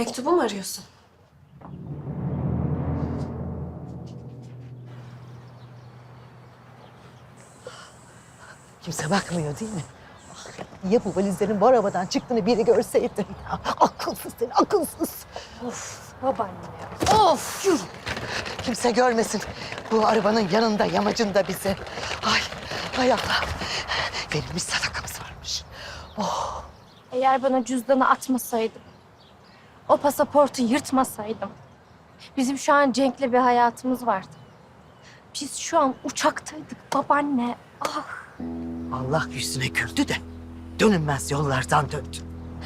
Mektubu mu arıyorsun? Kimse bakmıyor değil mi? Ya bu valizlerin bu arabadan çıktığını biri görseydi. Akılsız seni, akılsız. Babaanne. Of! Yürü. Kimse görmesin. Bu arabanın yanında, yamacında bizi. Ay, ay Allah. Verilmiş sadakamız varmış. Oh, Eğer bana cüzdanı atmasaydım, o pasaportu yırtmasaydım, bizim şu an Cenk'le bir hayatımız vardı. Biz şu an uçaktaydık babaanne. Ah! Allah yüzüne güldü de dönülmez yollardan döndü.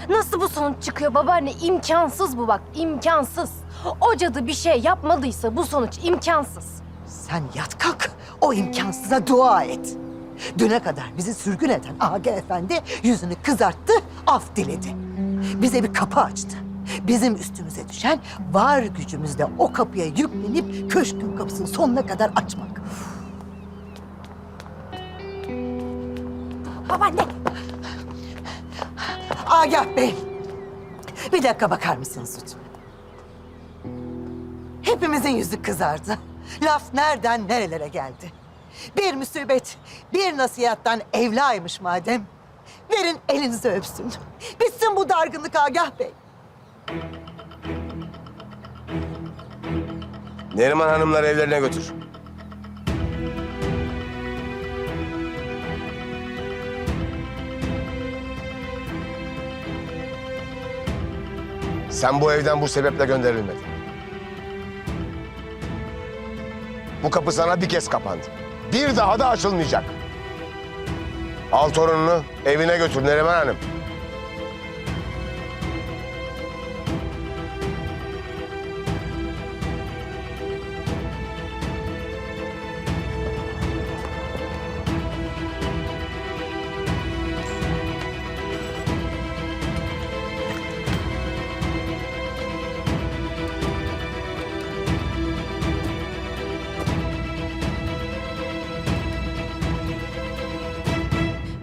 Nasıl bu sonuç çıkıyor babaanne? İmkansız bu bak, imkansız. O cadı bir şey yapmadıysa bu sonuç imkansız. Sen yat kalk, o imkansıza dua et. Düne kadar bizi sürgün eden Aga Efendi yüzünü kızarttı, af diledi. Bize bir kapı açtı. Bizim üstümüze düşen var gücümüzle o kapıya yüklenip köşkün kapısını sonuna kadar açmak. Babaanne, Agah Bey, bir dakika bakar mısınız lütfen? Hepimizin yüzü kızardı. Laf nereden nerelere geldi? Bir müsibet, bir nasihattan evlaymış madem. Verin elinizi öpsün. Bitsin bu dargınlık Agah Bey. Neriman hanımlar evlerine götür. Sen bu evden bu sebeple gönderilmedin. Bu kapı sana bir kez kapandı. Bir daha da açılmayacak. Al torununu evine götür Neriman Hanım.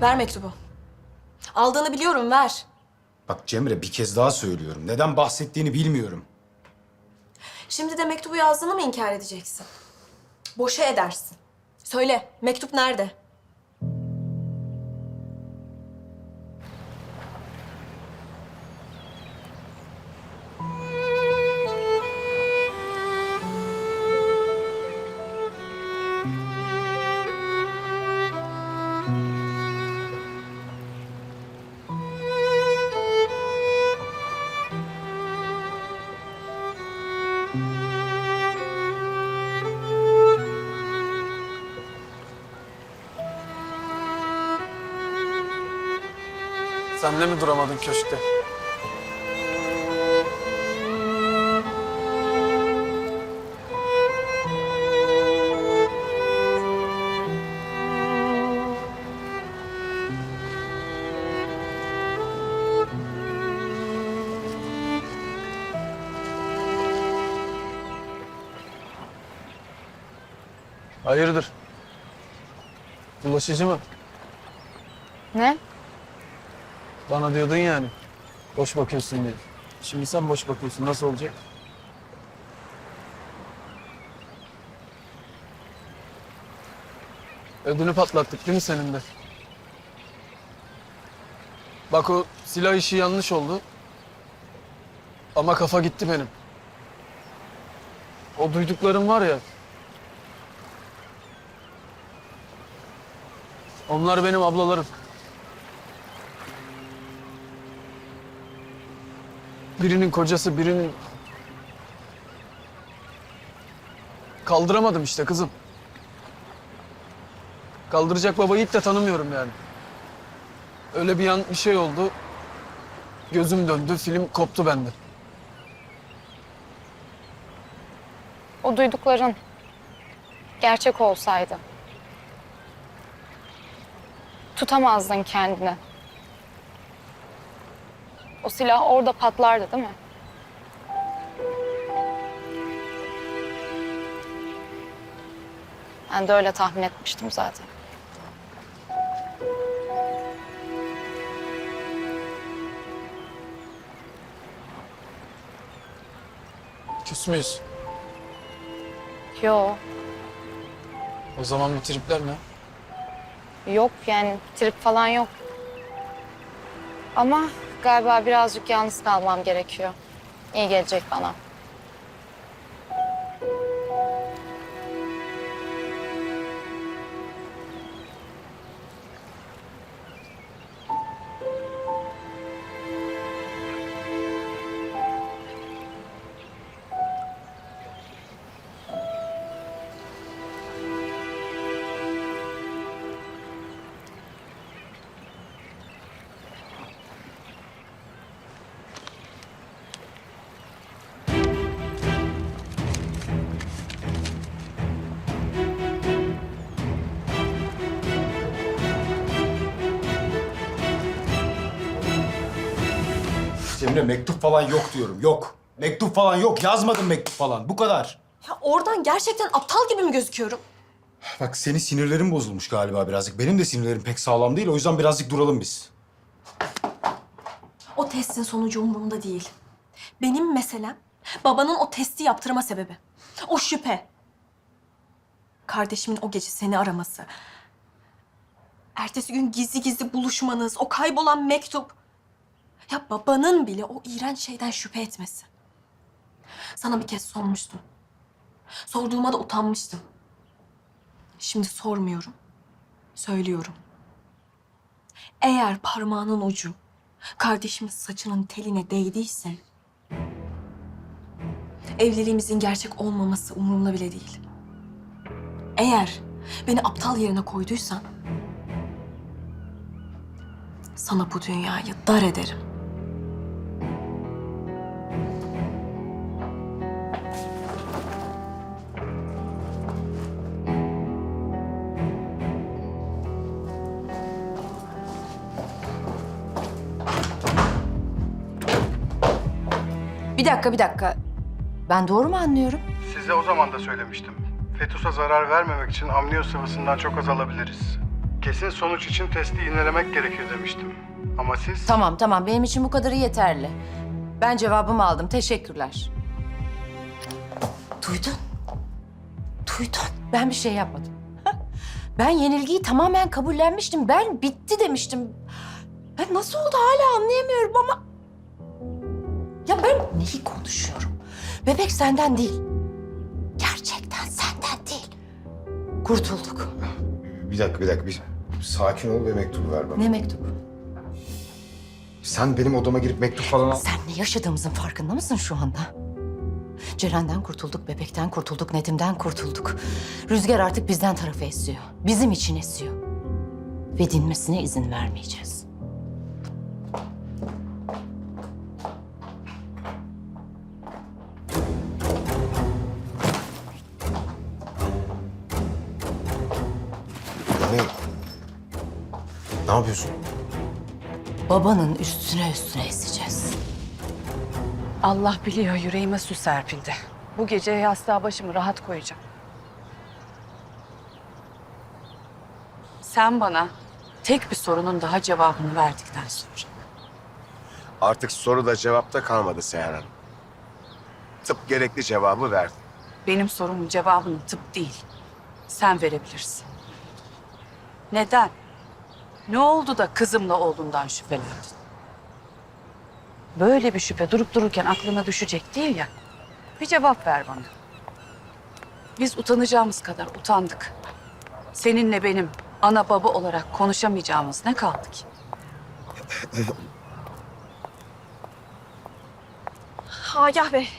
Ver mektubu. Aldığını biliyorum ver. Bak Cemre bir kez daha söylüyorum. Neden bahsettiğini bilmiyorum. Şimdi de mektubu yazdığını mı inkar edeceksin? Boşa edersin. Söyle mektup nerede? Sen de mi duramadın köşkte? Hayırdır? Bulaşıcı mı? Ne? Bana diyordun yani. Boş bakıyorsun diye. Şimdi sen boş bakıyorsun. Nasıl olacak? Ödünü patlattık değil mi senin de? Bak o silah işi yanlış oldu. Ama kafa gitti benim. O duyduklarım var ya. Onlar benim ablalarım. Birinin kocası, birinin... Kaldıramadım işte kızım. Kaldıracak babayı hiç de tanımıyorum yani. Öyle bir an bir şey oldu. Gözüm döndü, film koptu bende. O duydukların gerçek olsaydı tutamazdın kendini. O silah orada patlardı değil mi? Ben de öyle tahmin etmiştim zaten. Küs müyüz? Yo, O zaman bu tripler ne? yok yani trip falan yok. Ama galiba birazcık yalnız kalmam gerekiyor. İyi gelecek bana. Cemre mektup falan yok diyorum. Yok. Mektup falan yok. Yazmadım mektup falan. Bu kadar. Ya oradan gerçekten aptal gibi mi gözüküyorum? Bak senin sinirlerin bozulmuş galiba birazcık. Benim de sinirlerim pek sağlam değil. O yüzden birazcık duralım biz. O testin sonucu umurumda değil. Benim meselem babanın o testi yaptırma sebebi. O şüphe. Kardeşimin o gece seni araması. Ertesi gün gizli gizli buluşmanız, o kaybolan mektup. Ya babanın bile o iğrenç şeyden şüphe etmesi. Sana bir kez sormuştum. Sorduğuma da utanmıştım. Şimdi sormuyorum. Söylüyorum. Eğer parmağının ucu kardeşimin saçının teline değdiyse... ...evliliğimizin gerçek olmaması umurumda bile değil. Eğer beni aptal yerine koyduysan... ...sana bu dünyayı dar ederim. Bir dakika, bir dakika. Ben doğru mu anlıyorum? Size o zaman da söylemiştim. Fetus'a zarar vermemek için amniyo sıvısından çok az alabiliriz. Kesin sonuç için testi yinelemek gerekir demiştim. Ama siz... Tamam, tamam. Benim için bu kadarı yeterli. Ben cevabımı aldım. Teşekkürler. Duydun. Duydun. Ben bir şey yapmadım. Ben yenilgiyi tamamen kabullenmiştim. Ben bitti demiştim. Ben nasıl oldu hala anlayamıyorum ama... Ya ben neyi konuşuyorum? Bebek senden değil. Gerçekten senden değil. Kurtulduk. Bir dakika, bir dakika. Bir sakin ol ve mektubu ver bana. Ne mektubu? Sen benim odama girip mektup falan al. Sen ne yaşadığımızın farkında mısın şu anda? Ceren'den kurtulduk, bebekten kurtulduk, Nedim'den kurtulduk. Rüzgar artık bizden tarafı esiyor. Bizim için esiyor. Ve dinmesine izin vermeyeceğiz. Ne? Ne yapıyorsun? Babanın üstüne üstüne eseceğiz. Allah biliyor yüreğime su serpildi. Bu gece yastığa başımı rahat koyacağım. Sen bana tek bir sorunun daha cevabını verdikten sonra. Artık soruda cevapta kalmadı Seher Hanım. Tıp gerekli cevabı verdi. Benim sorumun cevabını tıp değil. Sen verebilirsin. Neden? Ne oldu da kızımla oğlundan şüphelendin? Böyle bir şüphe durup dururken aklına düşecek değil ya. Bir cevap ver bana. Biz utanacağımız kadar utandık. Seninle benim ana baba olarak konuşamayacağımız ne kaldı ki? Agah Bey.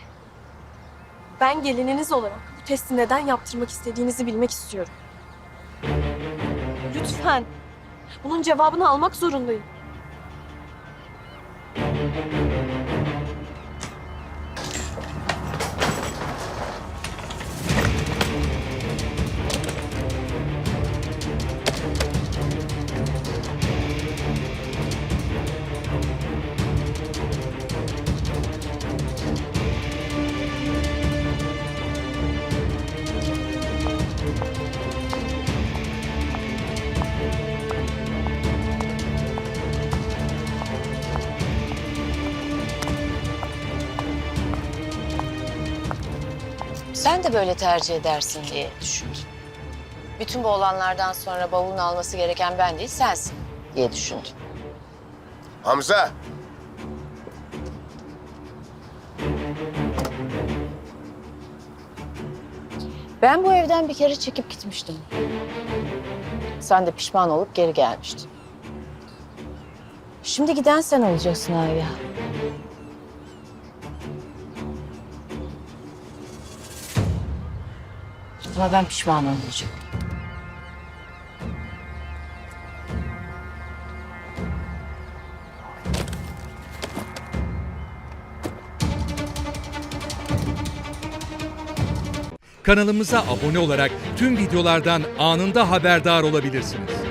Ben gelininiz olarak bu testi neden yaptırmak istediğinizi bilmek istiyorum. Lütfen. Bunun cevabını almak zorundayım. Sen de böyle tercih edersin diye düşündüm. Bütün bu olanlardan sonra bavulunu alması gereken ben değil sensin diye düşündüm. Hamza. Ben bu evden bir kere çekip gitmiştim. Sen de pişman olup geri gelmiştin. Şimdi giden sen olacaksın Agah. Ama ben pişman olmayacağım. Kanalımıza abone olarak tüm videolardan anında haberdar olabilirsiniz.